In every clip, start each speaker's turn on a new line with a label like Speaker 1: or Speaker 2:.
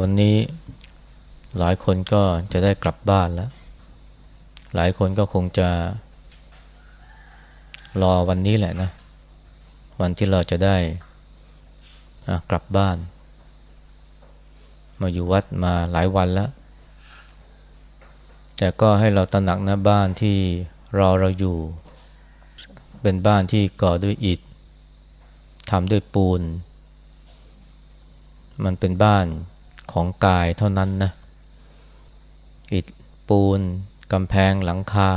Speaker 1: วันนี้หลายคนก็จะได้กลับบ้านแล้ว หลายคนก็คงจะ รอวันนี้แหละนะ วันที่เราจะได้กลับบ้าน มาอยู่วัดมาหลายวันแล้ว แต่ก็ให้เราตระหนักนะบ้านที่รอเราอยู่ เป็นบ้านที่ก่อด้วยอิฐทำด้วยปูน มันเป็นบ้าน ของกายเท่านั้นนะ อิฐปูนกำแพงหลังคา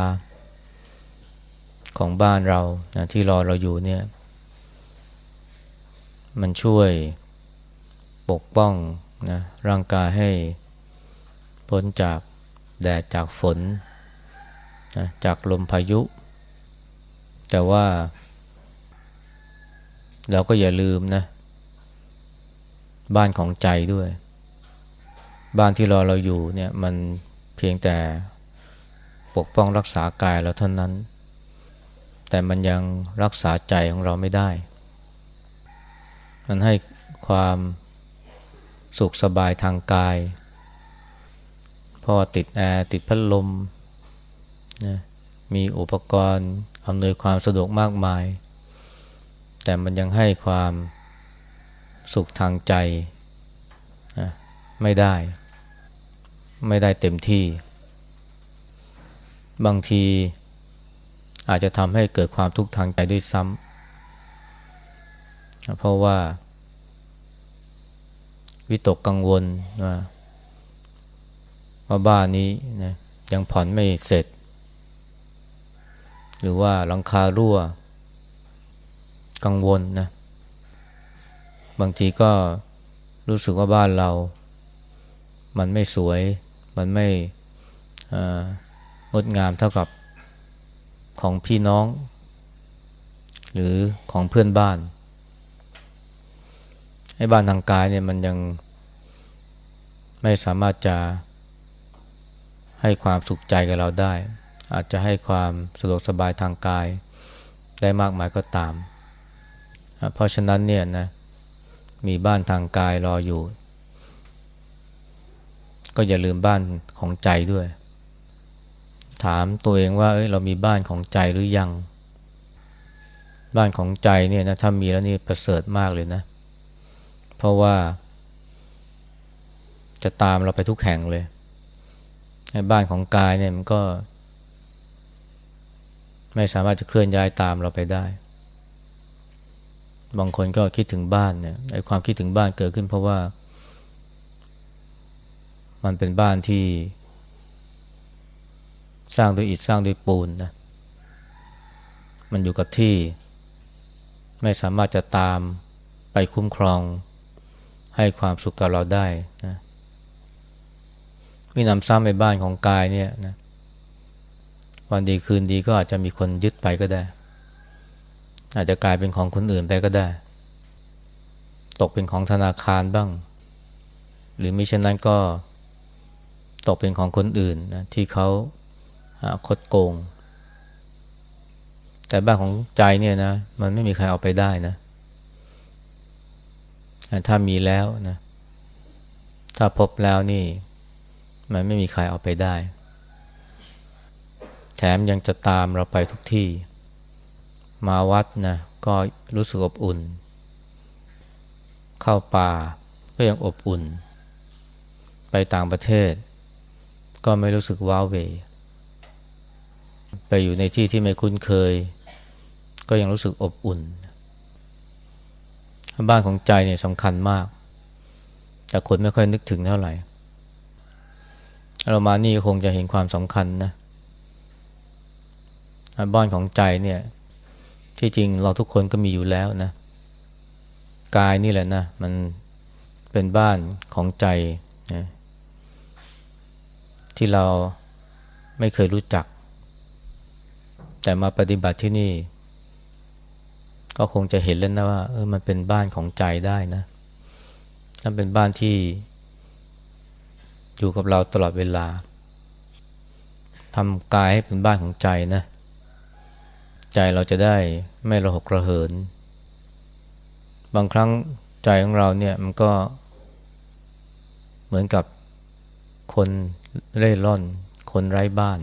Speaker 1: ของบ้านเรานะที่รอเราอยู่เนี่ย มันช่วยปกป้องนะร่างกายให้พ้นจากแดดจากฝนนะจากลมพายุ แต่ว่า เราก็อย่าลืมนะ บ้านของใจด้วย บ้านที่รอเราอยู่เนี่ยมันเพียงแต่ปกป้องรักษากายเราเท่านั้น แต่มันยังรักษาใจของเราไม่ได้ มันให้ความสุขสบายทางกายพราะว่าติดแอร์ติดพัดลมนะมีอุปกรณ์อำนวยความสะดวกมากมาย แต่มันยังให้ความสุขทางใจ ไม่ได้ ไม่ได้เต็มที่ บางทีอาจจะทำให้เกิดความทุกข์ทางใจด้วยซ้ำเพราะว่า วิตกกังวลว่าว่าบ้านนี้นะยังผ่อนไม่เสร็จ หรือว่าหลังคารั่ว กังวลนะ บางทีก็รู้สึกว่าบ้านเรา มันไม่สวย มันไม่งดงามเท่ากับของพี่น้อง หรือของเพื่อนบ้านให้บ้านทางกายเนี่ยมันยังไม่สามารถจะให้ความสุขใจกับเราได้ อาจจะให้ความสะดวกสบายทางกายได้มากมายก็ตาม เพราะฉะนั้นเนี่ยนะมีบ้านทางกายรออยู่ ก็อย่าลืมบ้านของใจด้วย ถามตัวเองว่าเอ้ยเรามีบ้านของใจหรือยัง บ้านของใจเนี่ยนะถ้ามีแล้วนี่ประเสริฐมากเลยนะ เพราะว่า จะตามเราไปทุกแห่งเลยบ้านของกายเนี่ยมันก็ ไม่สามารถจะเคลื่อนย้ายตามเราไปได้ บางคนก็คิดถึงบ้านเนี่ยไอ้ความคิดถึงบ้านเกิดขึ้นเพราะว่า มันเป็นบ้านที่ สร้างด้วยอิฐสร้างด้วยปูนนะมันอยู่กับที่ ไม่สามารถจะตามไปคุ้มครองให้ความสุขกับเราได้นะมีนำซ้ำในบ้านของกายเนี่ยนะวันดีคืนดีก็อาจจะมีคนยึดไปก็ได้ อาจจะกลายเป็นของคนอื่นไปก็ได้ ตกเป็นของธนาคารบ้าง หรือมิฉะนั้นก็ ตกเป็นของคนอื่นนะที่เขาคดโกง แต่บ้านของใจเนี่ยนะ มันไม่มีใครเอาไปได้นะ ถ้ามีแล้วนะ ถ้าพบแล้วนี่ มันไม่มีใครเอาไปได้ แถมยังจะตามเราไปทุกที่ มาวัดนะก็รู้สึกอบอุ่น เข้าป่าก็ยังอบอุ่น ไปต่างประเทศ ก็ไม่รู้สึกว้าวเว ไปอยู่ในที่ที่ไม่คุ้นเคย ก็ยังรู้สึกอบอุ่น บ้านของใจเนี่ยสำคัญมาก แต่คนไม่ค่อยนึกถึงเท่าไหร่ เรามานี่คงจะเห็นความสำคัญนะ บ้านของใจเนี่ย ที่จริงเราทุกคนก็มีอยู่แล้วนะ กายนี่แหละนะ มันเป็นบ้านของใจนะ ที่เราไม่เคยรู้จัก แต่มาปฏิบัติที่นี่ ก็คงจะเห็นแล้วนะว่าเออมันเป็นบ้านของใจได้นะนั่นเป็นบ้านที่อยู่กับเราตลอดเวลาทำกายให้เป็นบ้านของใจนะ ใจเราจะได้ไม่ระหกระเหิน บางครั้งใจของเราเนี่ยมันก็เหมือนกับ คนเร่ร่อน คนไร้บ้าน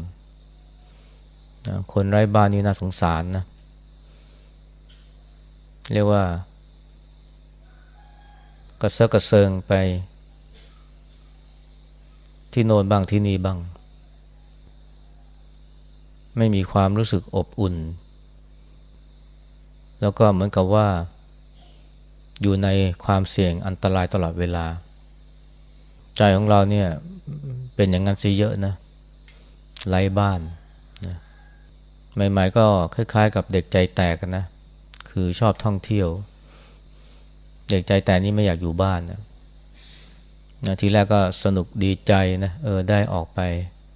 Speaker 1: นะคนไร้บ้านนี่น่าสงสารนะ เรียกว่า กระเซาะกระเซิงไป ที่โน่นบ้างที่นี่บ้าง ไม่มีความรู้สึกอบอุ่น แล้วก็เหมือนกับว่า อยู่ในความเสี่ยงอันตรายตลอดเวลา ใจของเราเนี่ย เป็นอย่างนั้นซิเยอะนะไร้บ้านนะใหม่ๆก็คล้ายๆ กับเด็กใจแตกนะ คือชอบท่องเที่ยว เด็กใจแตกนี่ไม่อยากอยู่บ้านนะนะทีแรกก็สนุกดีใจนะเออได้ออกไป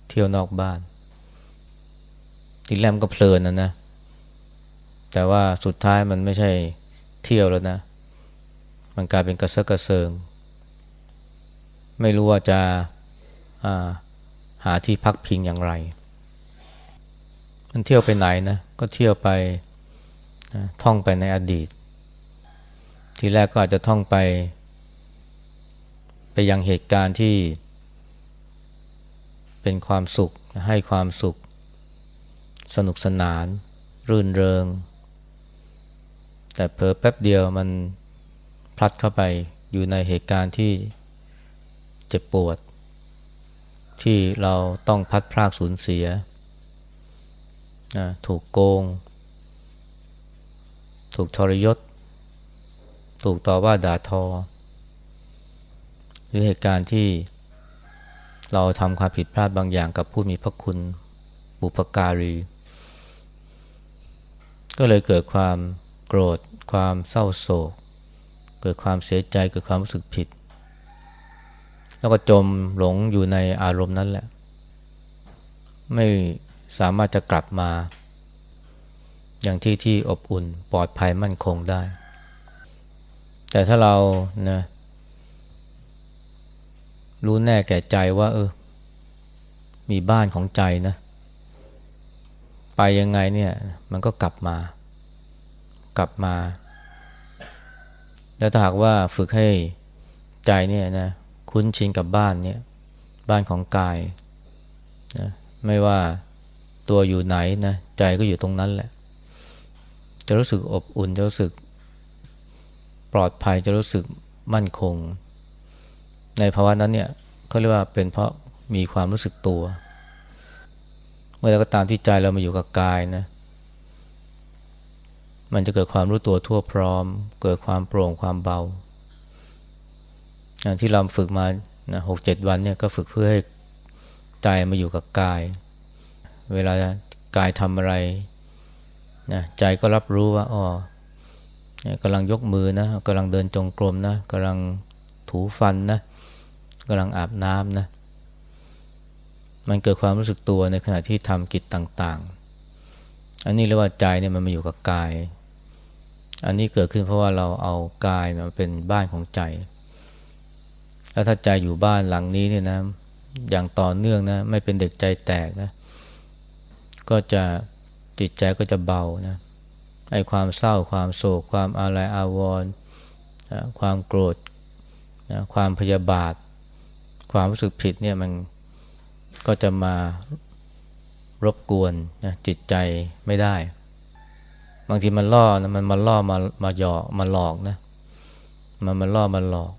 Speaker 1: เที่ยวนอกบ้าน ทีแรกมันก็เพลินนะนะ แต่ว่าสุดท้ายมันไม่ใช่เที่ยวแล้วนะ มันกลายเป็นกระเซาะกระเซิง ไม่รู้ว่าจะ หาที่พักพิงอย่างไร มันเที่ยวไปไหนนะ ก็เที่ยวไปนะท่องไปในอดีต ทีแรกก็อาจจะท่องไป ไปยังเหตุการณ์ที่ เป็นความสุขให้ความสุข สนุกสนาน รื่นเริง แต่เพอแป๊บเดียวมันพลัดเข้าไปอยู่ในเหตุการณ์ที่เจ็บปวด ที่เราต้องพัดพรากสูญเสียนะถูกโกง ถูกทรยศ ถูกต่อว่าด่าทอ หรือเหตุการณ์ที่เราทำความผิดพลาดบางอย่างกับผู้มีพระคุณบุปการี ก็เลยเกิดความโกรธ ความเศร้าโศก เกิดความเสียใจ เกิดความรู้สึกผิด แล้วก็จมหลงอยู่ในอารมณ์นั้นแหละ ไม่สามารถจะกลับมา อย่างที่ที่อบอุ่นปลอดภัยมั่นคงได้ แต่ถ้าเรานะรู้แน่แก่ใจว่า เออ มีบ้านของใจนะ ไปยังไงเนี่ย มันก็กลับมา กลับมา แล้วถ้าหากว่าฝึกให้ใจเนี่ยนะ คุ้นชินกับบ้านเนี่ยบ้านของกายนะไม่ว่าตัวอยู่ไหนนะใจก็อยู่ตรงนั้นแหละ จะรู้สึกอบอุ่นจะรู้สึกปลอดภัยจะรู้สึกมั่นคง ในภาวะนั้นเนี่ยเขาเรียกว่าเป็นเพราะมีความรู้สึกตัว เมื่อไรก็ตามที่ใจเรามาอยู่กับกายนะ มันจะเกิดความรู้ตัวทั่วพร้อม เกิดความโปร่งความเบา ที่เราฝึกมาหกเจ็ดวันเนี่ยก็ฝึกเพื่อให้ใจมาอยู่กับกาย เวลากายทำอะไรนะใจก็รับรู้ว่าอ๋อกำลังยกมือนะกำลังเดินจงกรมนะกำลังถูฟันนะกำลังอาบน้ำนะมันเกิดความรู้สึกตัวในขณะที่ทำกิจต่าง ๆ อันนี้เรียกว่าใจเนี่ยมันมาอยู่กับกาย อันนี้เกิดขึ้นเพราะว่าเราเอากายมาเป็นบ้านของใจ แล้วถ้าใจอยู่บ้านหลังนี้เนี่ยนะ อย่างต่อเนื่องนะ ไม่เป็นเด็กใจแตกนะ ก็จะจิตใจก็จะเบานะไอ้ความเศร้าความโศก ความอาลัยอาวรณ์ความโกรธนะความพยาบาท ความรู้สึกผิดเนี่ยมันก็จะมารบกวนนะจิตใจไม่ได้ บางทีมันล่อนะมันมาล่อมามาหยอกมาหลอกนะมันมันล่อมาหลอก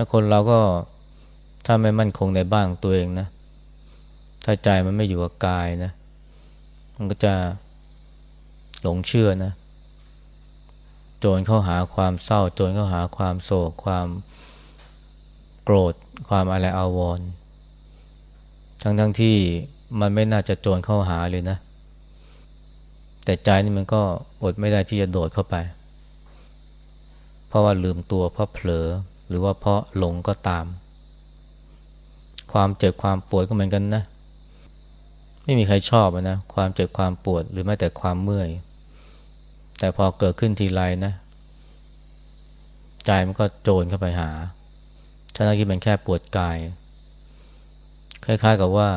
Speaker 1: ถ้าคนเราก็ถ้าไม่มั่นคงในบ้านของตัวเองนะ ถ้าใจมันไม่อยู่กับกายนะ มันก็จะหลงเชื่อนะ โจรเข้าหาความเศร้า โจรเข้าหาความโศก ความโกรธ ความอะไรอาวรณ์ทั้งทั้งที่มันไม่น่าจะโจรเข้าหาเลยนะ แต่ใจนี่มันก็อดไม่ได้ที่จะโดดเข้าไป เพราะว่าลืมตัวเพราะเผลอ หรือว่าเพราะหลงก็ตาม ความเจ็บความปวดก็เหมือนกันนะ ไม่มีใครชอบนะ ความเจ็บความปวดหรือแม้แต่ความเมื่อย แต่พอเกิดขึ้นทีไรนะ ใจมันก็โจรเข้าไปหาทั้งที่มันแค่ปวดกาย คล้ายๆกับว่า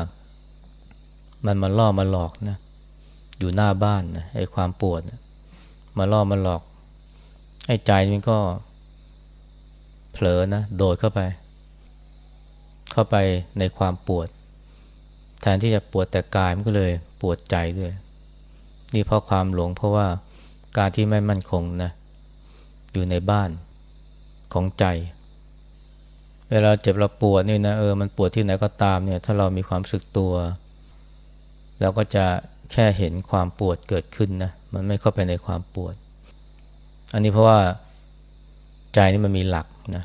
Speaker 1: มันมาล่อมาหลอกนะ อยู่หน้าบ้านนะไอ้ความปวดนะมาล่อมาหลอกไอ้ใจมันก็ เผลอนะโดดเข้าไป เข้าไปในความปวด แทนที่จะปวดแต่กายมันก็เลยปวดใจด้วย นี่เพราะความหลงเพราะว่าการที่ไม่มั่นคงนะอยู่ในบ้านของใจ เวลาเจ็บเราปวดนี่นะเออมันปวดที่ไหนก็ตามเนี่ย ถ้าเรามีความสึกตัวเราก็จะแค่เห็นความปวดเกิดขึ้นนะมันไม่เข้าไปในความปวด อันนี้เพราะว่า ใจนี่มันมีหลักนะ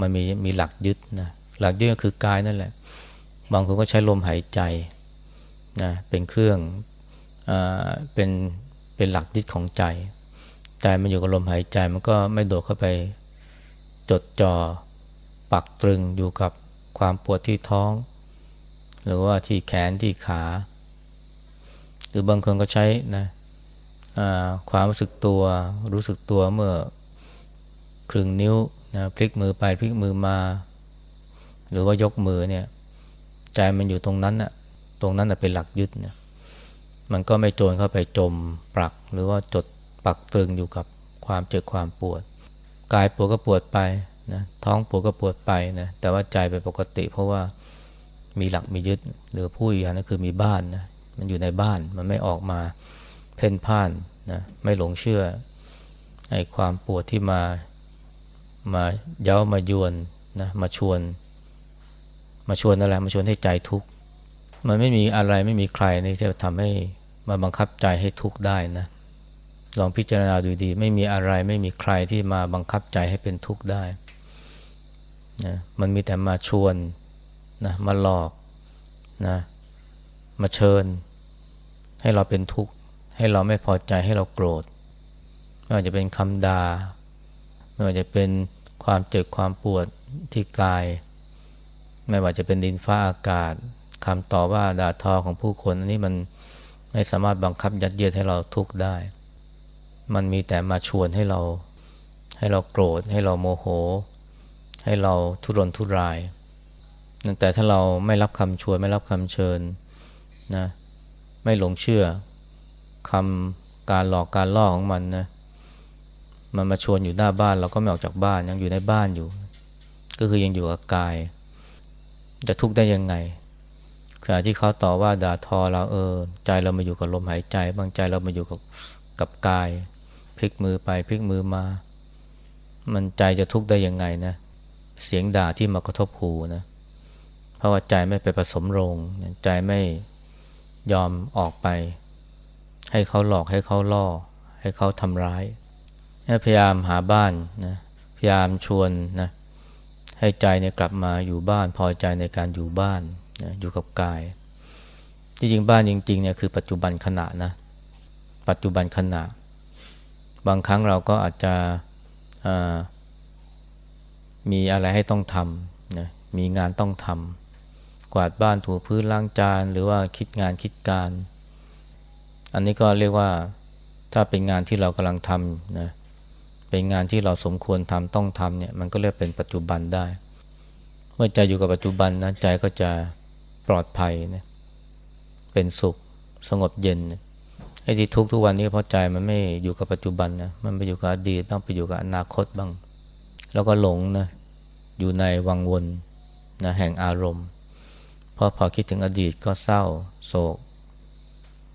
Speaker 1: มันมีมีหลักยึดนะหลักยึดก็คือกายนั่นแหละ บางคนก็ใช้ลมหายใจนะเป็นเครื่องอ่าเป็นเป็นหลักยึดของใจ ใจมันอยู่กับลมหายใจมันก็ไม่โดดเข้าไปจดจ่อปักตรึงอยู่กับความปวดที่ท้อง หรือว่าที่แขนที่ขา หรือบางคนก็ใช้นะความรู้สึกตัวรู้สึกตัวเมื่อ ครึ่งนิ้วนะพลิกมือไปพลิกมือมา หรือว่ายกมือเนี่ยใจมันอยู่ตรงนั้นน่ะตรงนั้นน่ะเป็นหลักยึดนะมันก็ไม่โจรเข้าไปจมปลัก หรือว่าจดปักตรึงอยู่กับความเจ็บความปวด กายปวดก็ปวดไปนะท้องปวดก็ปวดไปนะแต่ว่าใจเป็นปกติ เพราะว่ามีหลักมียึดหรือผู้อย่างนั้นคือมีบ้านนะมันอยู่ในบ้านมันไม่ออกมาเพ่นพ่านนะไม่หลงเชื่อไอ้ความปวดที่มา มาเย้ามายวนนะมาชวน มาชวนอะไรมาชวนให้ใจทุกข์มันไม่มีอะไรไม่มีใครนี่ที่จะทำให้มาบังคับใจให้ทุกข์ได้นะลองพิจารณาดูดี ไม่มีอะไรไม่มีใครที่มาบังคับใจให้เป็นทุกข์ได้นะมันมีแต่มาชวนนะมาหลอกนะมาเชิญ ให้เราเป็นทุกข์ ให้เราไม่พอใจให้เราโกรธไม่ว่าจะเป็นคำด่า ไม่ว่าจะเป็นความเจ็บความปวดที่กาย ไม่ว่าจะเป็นดินฟ้าอากาศคำต่อว่าด่าทอของผู้คนอันนี้มันไม่สามารถบังคับยัดเยียดให้เราทุกข์ได้ มันมีแต่มาชวนให้เรา ให้เราโกรธ ให้เราโมโห ให้เราทุรนทุราย แต่ถ้าเราไม่รับคำชวนไม่รับคำเชิญนะ ไม่หลงเชื่อคำการหลอกการล่อของมันนะ มันมาชวนอยู่หน้าบ้านเราก็ไม่ออกจากบ้านยังอยู่ในบ้านอยู่ ก็คือยังอยู่กับกาย จะทุกข์ได้ยังไงขณะที่เขาต่อว่าด่าทอเราเออ ใจเรามาอยู่กับลมหายใจ บางใจเรามาอยู่กับกับกาย พลิกมือไปพลิกมือมา มันใจจะทุกข์ได้ยังไงนะเสียงด่าที่มากระทบหูนะเพราะว่าใจไม่ไปผสมโรงใจไม่ยอมออกไป ให้เขาหลอกให้เขาล่อ ให้เขาทำร้าย พยายามหาบ้านนะพยายามชวนนะให้ใจเนี่ยกลับมาอยู่บ้าน พอใจในการอยู่บ้านนะอยู่กับกาย ที่จริงบ้านจริงๆเนี่ยคือปัจจุบันขณะนะปัจจุบันขณะ บางครั้งเราก็อาจจะมีอะไรให้ต้องทำนะมีงานต้องทำกวาดบ้านถูพื้นล้างจาน หรือว่าคิดงานคิดการ อันนี้ก็เรียกว่าถ้าเป็นงานที่เรากำลังทำนะ เป็นงานที่เราสมควรทำต้องทำเนี่ยมันก็เรียกเป็นปัจจุบันได้ เมื่อใจอยู่กับปัจจุบันนะใจก็จะปลอดภัยนะเป็นสุขสงบเย็นนะไอ้ที่ทุกทุกวันนี้เพราะใจมันไม่อยู่กับปัจจุบันนะมันไปอยู่กับอดีตบ้างไปอยู่กับอนาคตบ้าง แล้วก็หลงนะอยู่ในวังวนนะแห่งอารมณ์เพราะพอคิดถึงอดีตก็เศร้า โศก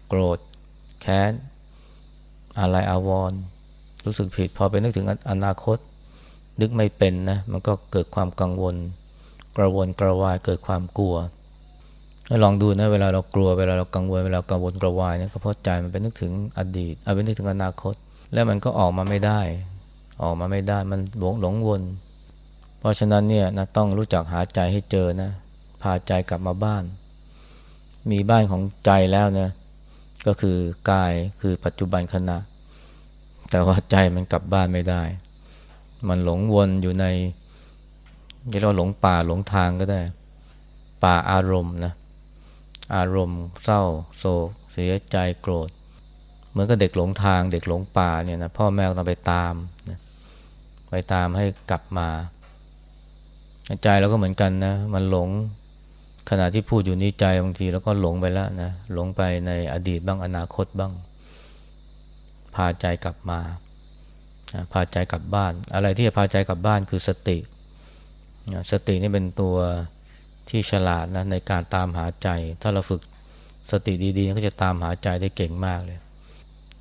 Speaker 1: โกรธ แค้นอะไรอาวรณ์ รู้สึกผิด พอไปนึกถึงอนาคต นึกไม่เป็นนะมันก็เกิดความกังวล กระวนกระวายเกิดความกลัวลองดูนะเวลาเรากลัวเวลาเรากังวลเวลากังวลกระวายเนี่ยก็เพราะใจมันไปนึกถึงอดีตเอาไปนึกถึงอนาคต แล้วมันก็ออกมาไม่ได้ ออกมาไม่ได้มันหลงหลงวน เพราะฉะนั้นเนี่ยนะต้องรู้จักหาใจให้เจอนะพาใจกลับมาบ้าน มีบ้านของใจแล้วนะก็คือกายคือปัจจุบันขณะ แต่ว่าใจมันกลับบ้านไม่ได้ มันหลงวนอยู่ในเรียกว่าหลงป่าหลงทางก็ได้ ป่าอารมณ์นะ อารมณ์เศร้าโศกเสียใจโกรธ เหมือนกับเด็กหลงทาง เด็กหลงป่าเนี่ยนะพ่อแม่ต้องไปตามนะไปตามให้กลับมาใจเราก็เหมือนกันนะ มันหลงขณะที่พูดอยู่นี้ใจบางทีแล้วก็หลงไปแล้วนะหลงไปในอดีตบ้างอนาคตบ้าง พาใจกลับมา พาใจกลับบ้าน อะไรที่จะพาใจกลับบ้านคือสติ สตินี่เป็นตัวที่ฉลาดนะในการตามหาใจ ถ้าเราฝึกสติดีๆก็จะตามหาใจได้เก่งมากเลย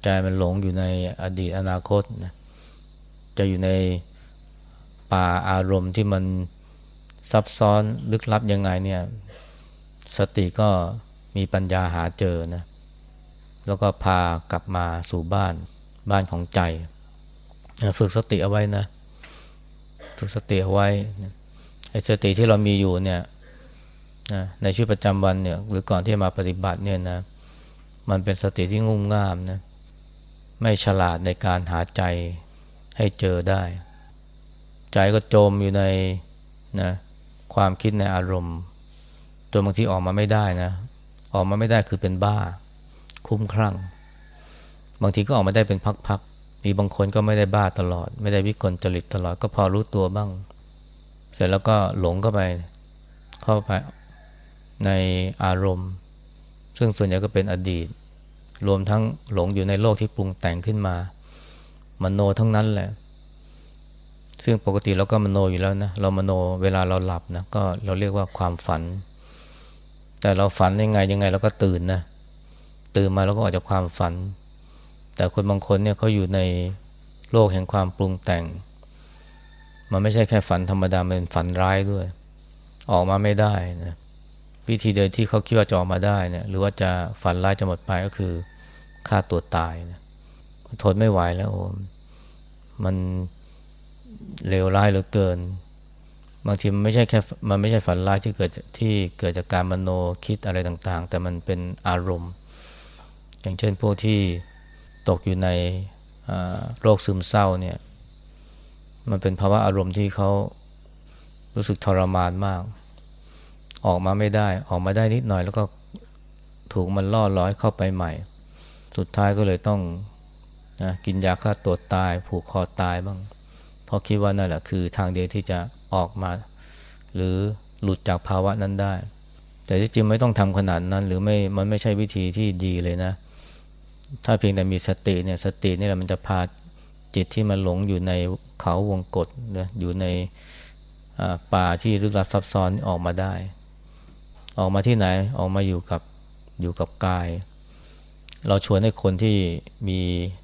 Speaker 1: ใจมันหลงอยู่ในอดีตอนาคตนะ จะอยู่ในป่าอารมณ์ที่มันซับซ้อนลึกลับยังไงเนี่ย สติก็มีปัญญาหาเจอนะ แล้วก็พากลับมาสู่บ้านบ้านของใจ ฝึกสติเอาไว้นะ ฝึกสติเอาไว้ไอ้สติที่เรามีอยู่เนี่ยในชีวิตประจำวันเนี่ย หรือก่อนที่มาปฏิบัติเนี่ยนะมันเป็นสติที่งุ่มง่ามนะไม่ฉลาดในการหาใจให้เจอได้ ใจก็จมอยู่ในนะความคิดในอารมณ์จนบางทีออกมาไม่ได้นะ ออกมาไม่ได้คือเป็นบ้า คุ้มครั่ง บางทีก็ออกมาได้เป็นพักๆมีบางคนก็ไม่ได้บ้าตลอด ไม่ได้วิกลจริตตลอดก็พอรู้ตัวบ้าง เสร็จแล้วก็หลงเข้าไปเข้าไปในอารมณ์ ซึ่งส่วนใหญ่ก็เป็นอดีต รวมทั้งหลงอยู่ในโลกที่ปรุงแต่งขึ้นมามโนทั้งนั้นแหละ ซึ่งปกติเราก็มโนอยู่แล้วนะ เรามโนเวลาเราหลับนะก็เราเรียกว่าความฝัน แต่เราฝันยังไงยังไงเราก็ตื่นนะ ตื่นมาแล้วก็ออกจากความฝัน แต่คนบางคนเนี่ยเขาอยู่ในโลกแห่งความปรุงแต่ง มันไม่ใช่แค่ฝันธรรมดามันเป็นฝันร้ายด้วย ออกมาไม่ได้นะวิธีเดินที่เขาคิดว่าจะออกมาได้เนี่ยหรือว่าจะฝันร้ายจะหมดไปก็คือฆ่าตัวตายนะทนไม่ไหวแล้วโอ้มันเลวร้ายเหลือเกิน บางทีมันไม่ใช่แค่มันไม่ใช่ฝันร้ายที่เกิดที่เกิดจากการมโนคิดอะไรต่างๆ แต่มันเป็นอารมณ์ อย่างเช่นพวกที่ตกอยู่ในโรคซึมเศร้าเนี่ยมันเป็นภาวะอารมณ์ที่เขารู้สึกทรมานมาก ออกมาไม่ได้ออกมาได้นิดหน่อย แล้วก็ถูกมันล่อร้อยเข้าไปใหม่ สุดท้ายก็เลยต้องนะกินยาฆ่าตัวตาย ผูกคอตายบ้างเพราะคิดว่านั่นแหละคือทางเดียวที่จะออกมา หรือหลุดจากภาวะนั้นได้ แต่ที่จริงไม่ต้องทำขนาดนั้น หรือไม่มันไม่ใช่วิธีที่ดีเลยนะ ถ้าเพียงแต่มีสติเนี่ยสตินี่แหละมันจะพาจิตที่มันหลงอยู่ในเขาวงกฏนะอยู่ในป่าที่ลึกลับซับซ้อนออกมาได้ ออกมาที่ไหนออกมาอยู่กับอยู่กับกาย เราชวนให้คนที่มี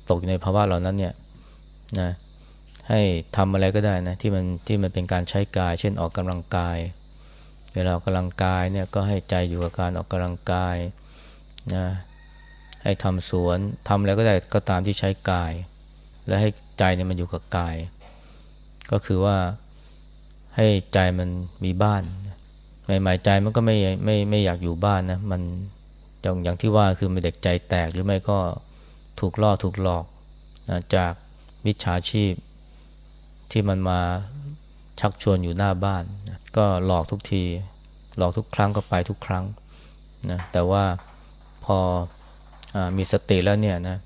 Speaker 1: ตกอยู่ในภาวะเหล่านั้นเนี่ยนะให้ทำอะไรก็ได้นะที่มันที่มันเป็นการใช้กาย เช่นออกกำลังกาย เวลาออกกำลังกายเนี่ยก็ให้ใจอยู่กับการออกกำลังกายนะ ให้ทำสวนทำอะไรก็ได้ก็ตามที่ใช้กาย และให้ใจเนี่ยมันอยู่กับกาย ก็คือว่าให้ใจมันมีบ้านใหม่ๆใจมันก็ไม่ไม่ไม่อยากอยู่บ้านนะมันอย่างอย่างที่ว่าคือเป็นเด็กใจแตกหรือไม่ก็ถูกล่อถูกหลอกนะจากมิจฉาชีพที่มันมาชักชวนอยู่หน้าบ้านนะก็หลอกทุกที หลอกทุกครั้งก็ไปทุกครั้งนะแต่ว่าพออ มีสติแล้วเนี่ยนะ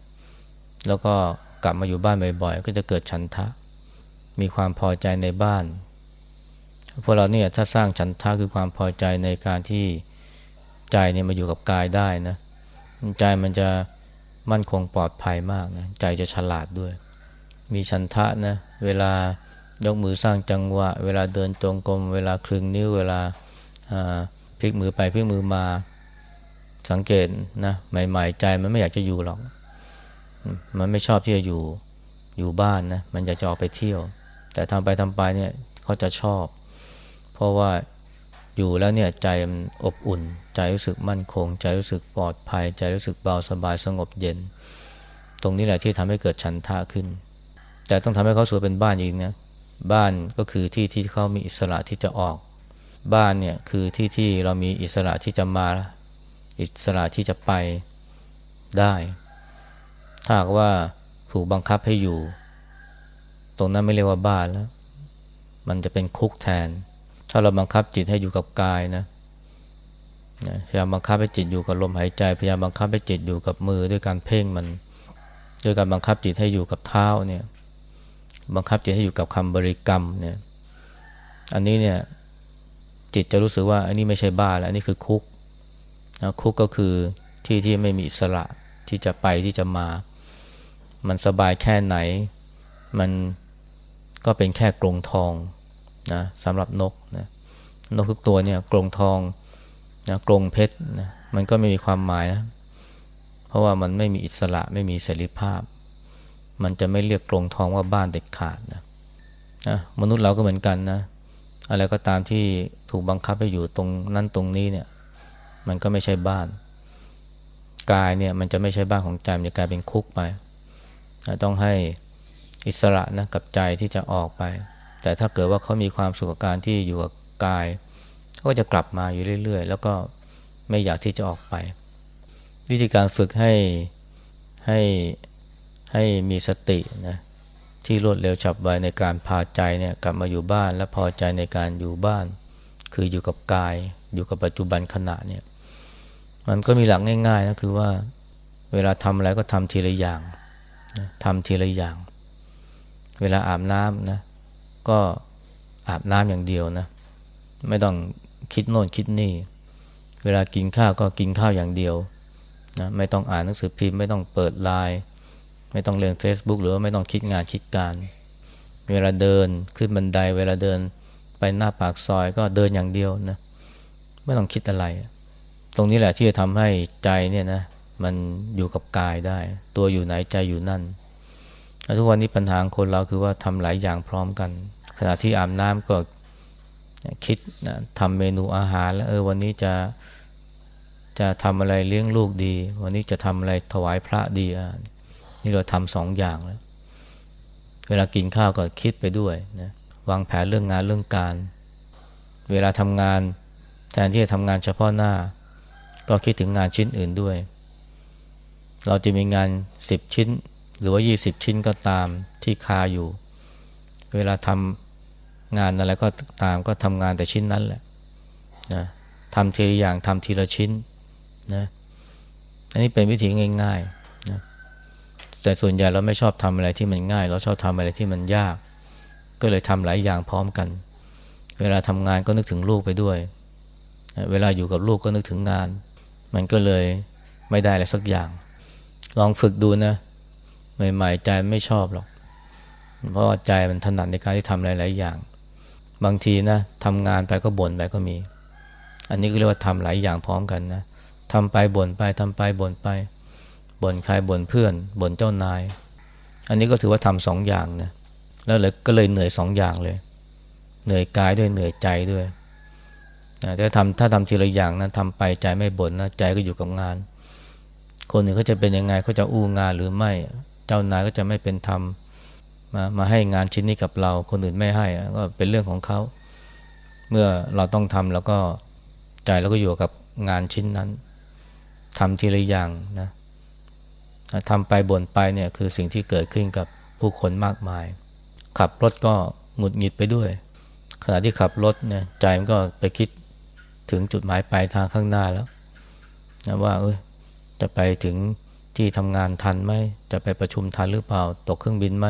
Speaker 1: แล้วก็กลับมาอยู่บ้านบ่อยๆ ก็จะเกิดฉันทะ มีความพอใจในบ้านพวกเราเนี่ยถ้าสร้างฉันทะคือความพอใจในการที่ใจเนี่ยมาอยู่กับกายได้นะใจมันจะมั่นคงปลอดภัยมากนะใจจะฉลาดด้วย มีชันทะนะเวลายกมือสร้างจังหวะ เวลาเดินจงกรมเวลาคลึงนิ้วเวลาพลิกมือไปพลิกมือมา สังเกตนะใหม่ๆใจมันไม่อยากจะอยู่หรอก มันไม่ชอบที่จะอยู่อยู่บ้านนะมันอยากจะออกไปเที่ยว แต่ทำไปทำไปเนี่ยเขาจะชอบ เพราะว่าอยู่แล้วเนี่ยใจมันอบอุ่น ใจรู้สึกมั่นคง ใจรู้สึกปลอดภัย ใจรู้สึกเบาสบายสงบเย็น ตรงนี้แหละที่ทำให้เกิดฉันทะขึ้น แต่ต้องทำให้เขาสวยเป็นบ้านอีกนะบ้านก็คือที่ที่เขามีอิสระที่จะออก บ้านเนี่ยคือที่ที่เรามีอิสระที่จะมา อิสระที่จะไปได้ ถ้าว่าถูกบังคับให้อยู่ ตรงนั้นไม่เรียกว่าบ้านแล้ว มันจะเป็นคุกแทน ถ้าเราบังคับจิตให้อยู่กับกายนะพยายามบังคับให้จิตอยู่กับลมหายใจ พยายามบังคับให้จิตอยู่กับมือด้วยการเพ่งมันด้วยการบังคับจิตให้อยู่กับเท้าเนี่ย บังคับจิตให้อยู่กับคำบริกรรมเนี่ย อันนี้เนี่ยจิตจะรู้สึกว่าอันนี้ไม่ใช่บ้าแล้วอันนี้คือคุก คุกก็คือที่ที่ไม่มีอิสระที่จะไปที่จะมา มันสบายแค่ไหน มันก็เป็นแค่กรงทองนะสำหรับนกนะนกทุกตัวเนี่ยกรงทองนะกรงเพชรนะมันก็ไม่มีความหมายนะเพราะว่ามันไม่มีอิสระไม่มีเสรีภาพ มันจะไม่เรียกกรงทองว่าบ้านเด็ดขาดนะนะมนุษย์เราก็เหมือนกันนะอะไรก็ตามที่ถูกบังคับให้อยู่ตรงนั้นตรงนี้เนี่ย มันก็ไม่ใช่บ้าน กายเนี่ยมันจะไม่ใช่บ้านของใจมันจะกลายเป็นคุกไป ต้องให้อิสระนะกับใจที่จะออกไป แต่ถ้าเกิดว่าเขามีความสุขกับการที่อยู่กับกายเขาก็จะกลับมาอยู่เรื่อย ๆ แล้วก็ไม่อยากที่จะออกไป วิธีการฝึกให้ให้ให้มีสตินะที่รวดเร็วฉับไวในการพาใจเนี่ยกลับมาอยู่บ้านและพอใจในการอยู่บ้าน คืออยู่กับกาย อยู่กับปัจจุบันขณะเนี่ย มันก็มีหลักง่ายๆนะคือว่าเวลาทำอะไรก็ทำทีละอย่างนะทำทีละอย่าง เวลาอาบน้ำนะก็อาบน้ำอย่างเดียวนะไม่ต้องคิดโน่นคิดนี่ เวลากินข้าวก็กินข้าวอย่างเดียวนะไม่ต้องอ่านหนังสือพิมพ์ไม่ต้องเปิดไลน์ไม่ต้องเล่น Facebook หรือว่าไม่ต้องคิดงานคิดการ เวลาเดินขึ้นบันได เวลาเดินไปหน้าปากซอยก็เดินอย่างเดียวนะไม่ต้องคิดอะไร ตรงนี้แหละที่จะทำให้ใจเนี่ยนะมันอยู่กับกายได้ ตัวอยู่ไหนใจอยู่นั่นทุกวันนี้ปัญหาคนเราคือว่าทำหลายอย่างพร้อมกัน ขณะที่อาบน้ำก็คิดนะทำเมนูอาหารแล้วเออวันนี้จะจะทำอะไรเลี้ยงลูกดี วันนี้จะทำอะไรถวายพระดีอะนี่เราทำสองอย่างแล้วเวลากินข้าวก็คิดไปด้วยนะวางแผนเรื่องงานเรื่องการ เวลาทำงานแทนที่จะทำงานเฉพาะหน้า ก็คิดถึงงานชิ้นอื่นด้วย เราจะมีงานสิบชิ้น หรือว่ายี่สิบชิ้นก็ตามที่คาอยู่ เวลาทำงานอะไรก็ตามก็ทำงานแต่ชิ้นนั้นแหละนะทำทีละอย่างทำทีละชิ้นนะอันนี้เป็นวิธีง่ายๆนะแต่ส่วนใหญ่เราไม่ชอบทำอะไรที่มันง่าย เราชอบทำอะไรที่มันยาก ก็เลยทำหลายอย่างพร้อมกัน เวลาทำงานก็นึกถึงลูกไปด้วย เวลาอยู่กับลูกก็นึกถึงงาน มันก็เลยไม่ได้อะไรสักอย่าง ลองฝึกดูนะ ใหม่ๆใจไม่ชอบหรอก เพราะว่าใจมันถนัดในการที่ทำหลาย ๆ อย่าง บางทีนะทำงานไปก็บ่นไปก็มี อันนี้ก็เรียกว่าทำหลายอย่างพร้อมกันนะทำไปบ่นไปทำไปบ่นไปบ่นใครบ่นเพื่อนบ่นเจ้านาย อันนี้ก็ถือว่าทำสองอย่างนะแล้วเลยก็เลยเหนื่อยสองอย่างเลย เหนื่อยกายด้วยเหนื่อยใจด้วย นะถ้าทำถ้าทำทีละอย่างนะทำไปใจไม่บ่นนะใจก็อยู่กับงาน คนหนึ่งเขาจะเป็นยังไงเขาจะอู้งานหรือไม่ เจ้านายก็จะไม่เป็นธรรมมามาให้งานชิ้นนี้กับเรา คนอื่นไม่ให้ก็เป็นเรื่องของเขา เมื่อเราต้องทำแล้วก็ใจเราก็อยู่กับงานชิ้นนั้นทำทีละอย่างนะทำไปบ่นไปเนี่ยคือสิ่งที่เกิดขึ้นกับผู้คนมากมาย ขับรถก็หงุดหงิดไปด้วย ขณะที่ขับรถเนี่ยใจมันก็ไปคิด ถึงจุดหมายปลายทางข้างหน้าแล้วนะว่าเออจะไปถึงที่ทำงานทันไหมจะไปประชุมทันหรือเปล่า ตกเครื่องบินไหม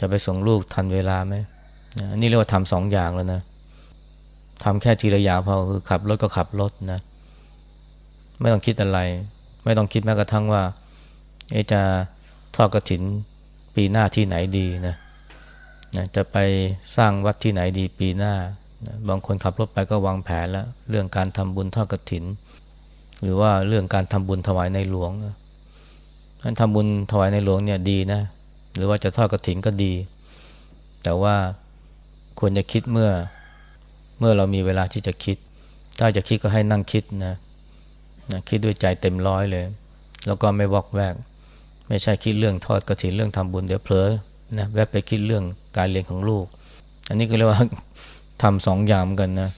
Speaker 1: จะไปส่งลูกทันเวลาไหมอันนี้เรียกว่าทำสองอย่างแล้วนะทำแค่ทีละอย่างพอคือขับรถก็ขับรถนะ ไม่ต้องคิดอะไร ไม่ต้องคิดแม้กระทั่งว่าจะทอดกระถินปีหน้าที่ไหนดีนะนะจะไปสร้างวัดที่ไหนดีปีหน้า นะบางคนขับรถไปก็วางแผนแล้ว เรื่องการทำบุญทอดกระถิน หรือว่าเรื่องการทำบุญถวายในหลวงนั้นทำบุญถวายในหลวงเนี่ยดีนะ หรือว่าจะทอดกระถินก็ดี แต่ว่าควรจะคิดเมื่อเมื่อเรามีเวลาที่จะคิด ถ้าจะคิดก็ให้นั่งคิดนะนะคิดด้วยใจเต็มร้อยเลย แล้วก็ไม่วอกแวก ไม่ใช่คิดเรื่องทอดกระถินเรื่องทำบุญเดี๋ยวเผลอนะแวบไปคิดเรื่องการเรียนของลูก อันนี้ก็เรียกว่า ทำสองอย่างกันนะ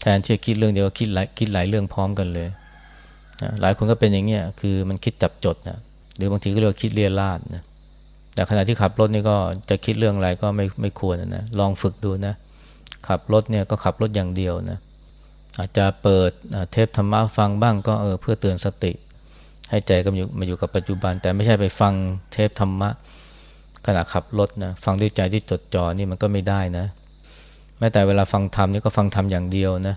Speaker 1: แทนที่จะคิดเรื่องเดียวคิดหลายคิดหลายเรื่องพร้อมกันเลยนะหลายคนก็เป็นอย่างเงี้ยคือมันคิดจับจดนะหรือบางทีก็เรียกว่าคิดเรียราดนะแต่ขณะที่ขับรถนี่ก็จะคิดเรื่องอะไรก็ไม่ไม่ควรนะลองฝึกดูนะขับรถเนี่ยก็ขับรถอย่างเดียวนะอาจจะเปิดเทปธรรมะฟังบ้างก็เออเพื่อเตือนสติ ให้ใจก็อยู่มาอยู่กับปัจจุบัน แต่ไม่ใช่ไปฟังเทปธรรมะขณะขับรถนะฟังด้วยใจที่จดจ่อนี่มันก็ไม่ได้นะ ม้แต่เวลาฟังธรรมนี่ก็ฟังธรรมอย่างเดียวนะ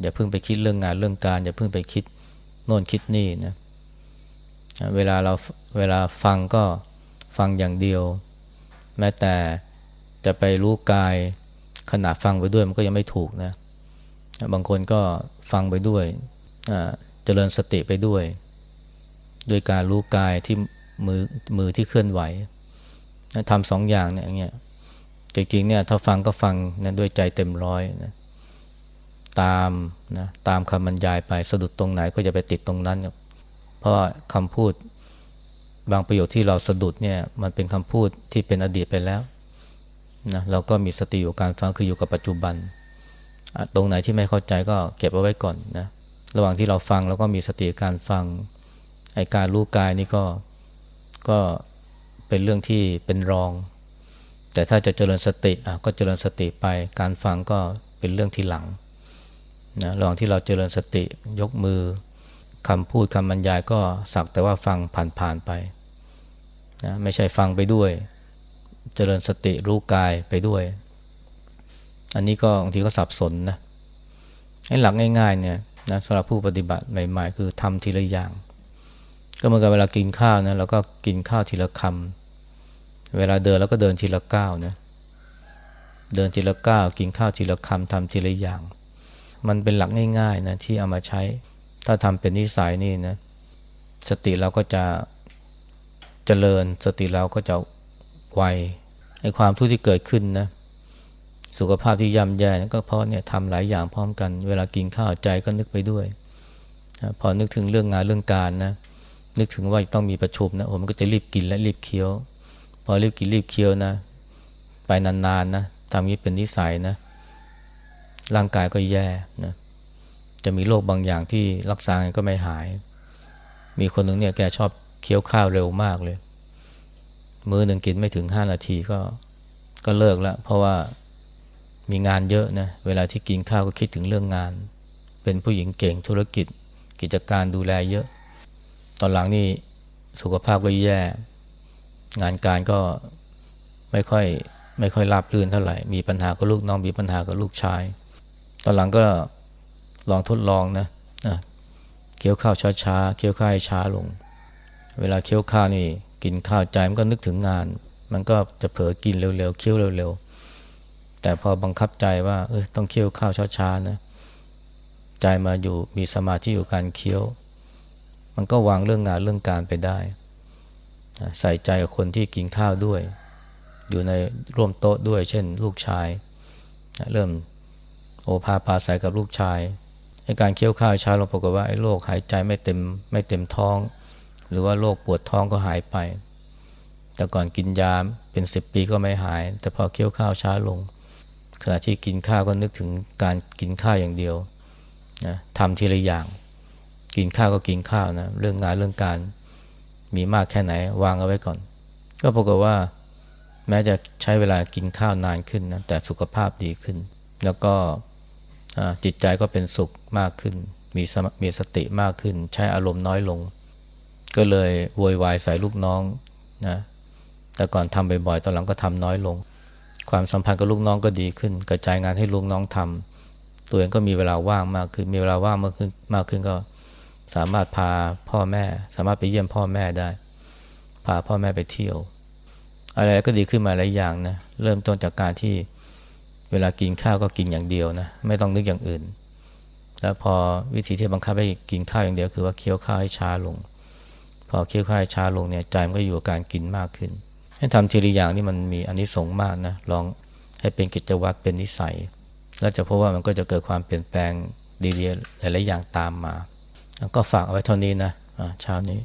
Speaker 1: อย่าเพิ่งไปคิดเรื่องงานเรื่องการ อย่าเพิ่งไปคิดโน่นคิดนี่นะเวลาเราเวลาฟังก็ฟังอย่างเดียว แม้แต่จะไปรู้กายขณะฟังไปด้วยมันก็ยังไม่ถูกนะบางคนก็ฟังไปด้วยเจริญสติไปด้วย ด้วยการรู้กายที่มือมือที่เคลื่อนไหวทำสองอย่างเนี่ยอย่างเงี้ย จริงๆเนี่ยถ้าฟังก็ฟังนะด้วยใจเต็มร้อยนะตามนะตามคำบรรยายไปสะดุดตรงไหนก็จะไปติดตรงนั้นครับเพราะว่าคำพูดบางประโยคที่เราสะดุดเนี่ยมันเป็นคำพูดที่เป็นอดีตไปแล้วนะเราก็มีสติอยู่การฟังคืออยู่กับปัจจุบัน ตรงไหนที่ไม่เข้าใจก็เก็บเอาไว้ก่อนนะระหว่างที่เราฟังเราก็มีสติการฟังไอการรู้กายนี่ก็ก็เป็นเรื่องที่เป็นรอง แต่ถ้าจะเจริญสติก็เจริญสติไป การฟังก็เป็นเรื่องที่หลังนะระหว่างที่เราเจริญสติยกมือคำพูดคำบรรยายก็สักแต่ว่าฟังผ่านๆไปนะไม่ใช่ฟังไปด้วย เจริญสติรู้กายไปด้วย อันนี้ก็บางทีก็สับสนนะไอ้หลักง่ายๆเนี่ยนะสำหรับผู้ปฏิบัติใหม่ ๆ คือทำทีละอย่าง ก็เหมือนกับเวลากินข้าวนะเราก็กินข้าวทีละคำ เวลาเดินเราก็เดินทีละก้าวนะเดินทีละก้าวกินข้าวทีละคำทำทีละอย่าง มันเป็นหลักง่ายๆนะที่เอามาใช้ ถ้าทำเป็นนิสัยนี่นะสติเราก็จะเจริญสติเราก็จะไวไอ้ความทุกข์ที่เกิดขึ้นนะสุขภาพที่ย่ำแย่นั่นก็เพราะเนี่ยทำหลายอย่างพร้อมกัน เวลากินข้าวใจก็นึกไปด้วย พอนึกถึงเรื่องงานเรื่องการนะนึกถึงว่าต้องมีประชุมนะโอ้มันก็จะรีบกินและรีบเคี้ยว พอรีบกินรีบเคี้ยวนะ ไปนานๆนะทำนี้เป็นนิสัยนะ ร่างกายก็แย่นะจะมีโรคบางอย่างที่รักษาไงก็ไม่หาย มีคนหนึ่งเนี่ยแกชอบเคี้ยวข้าวเร็วมากเลย มื้อหนึ่งกินไม่ถึงห้านาทีก็ก็เลิกล้วเพราะว่ามีงานเยอะนะเวลาที่กินข้าวก็คิดถึงเรื่องงาน เป็นผู้หญิงเก่งธุรกิจ กิจการดูแลเยอะ ตอนหลังนี่สุขภาพก็แย่ งานการก็ไม่ค่อยไม่ค่อยราบรื่นเท่าไหร่ มีปัญหากับลูกน้องมีปัญหากับลูกชาย ตอนหลังก็ลองทดลองนะะเคี้ยวข้าวช้าๆเคี้ยวข้าวช้าลง เวลาเคี้ยวข้าวนี่กินข้าวใจมันก็นึกถึงงาน มันก็จะเผลอกินเร็วๆเคี้ยวเร็วๆแต่พอบังคับใจว่าเออต้องเคี้ยวข้าวช้าๆนะใจมาอยู่มีสมาธิอยู่การเคี้ยว มันก็วางเรื่องงานเรื่องการไปได้ ใส่ใจกับคนที่กินข้าวด้วย อยู่ในร่วมโต๊ะด้วย เช่น ลูกชาย เริ่มโอภาปาใส่กับลูกชายในการเคี้ยวข้าวช้าเราปรากฏว่าไอ้โรคหายใจไม่เต็มไม่เต็มท้อง หรือว่าโรคปวดท้องก็หายไป แต่ก่อนกินยาเป็นสิบปีก็ไม่หาย แต่พอเคี้ยวข้าวช้าลงขณะที่กินข้าวก็นึกถึงการกินข้าวอย่างเดียวนะทำทีละอย่าง กินข้าวก็กินข้าวนะเรื่องงานเรื่องการ มีมากแค่ไหนวางเอาไว้ก่อน ก็ปรากฏว่า แม้จะใช้เวลากินข้าวนานขึ้นนะแต่สุขภาพดีขึ้น แล้วก็จิตใจก็เป็นสุขมากขึ้น มีสมีสติมากขึ้น ใช้อารมณ์น้อยลง ก็เลยโวยวายใส่ลูกน้องนะแต่ก่อนทำบ่อยๆตอนหลังก็ทำน้อยลง ความสัมพันธ์กับลูกน้องก็ดีขึ้น กระจายงานให้ลูกน้องทำตัวเองก็มีเวลาว่างมากขึ้น มีเวลาว่างมากขึ้นมากขึ้นก็ สามารถพาพ่อแม่ สามารถไปเยี่ยมพ่อแม่ได้ พาพ่อแม่ไปเที่ยว อะไรก็ดีขึ้นมาหลายอย่างนะเริ่มต้นจากการที่เวลากินข้าวก็กินอย่างเดียวนะไม่ต้องนึกอย่างอื่น แล้วพอวิธีที่บังคับให้กินข้าวอย่างเดียวคือว่าเคี้ยวข้าวให้ช้าลง พอเคี้ยวข้าวให้ช้าลงเนี่ยใจมันก็อยู่กับการกินมากขึ้น ให้ทำทีละอย่างนี่มันมีอันนี้สงมากนะลองให้เป็นกิจวัตรเป็นนิสัย แล้วจะพบว่ามันก็จะเกิดความเปลี่ยนแปลงดีๆหลายๆอย่างตามมา ก็ฝากเอาไว้เท่านี้นะเช้านี้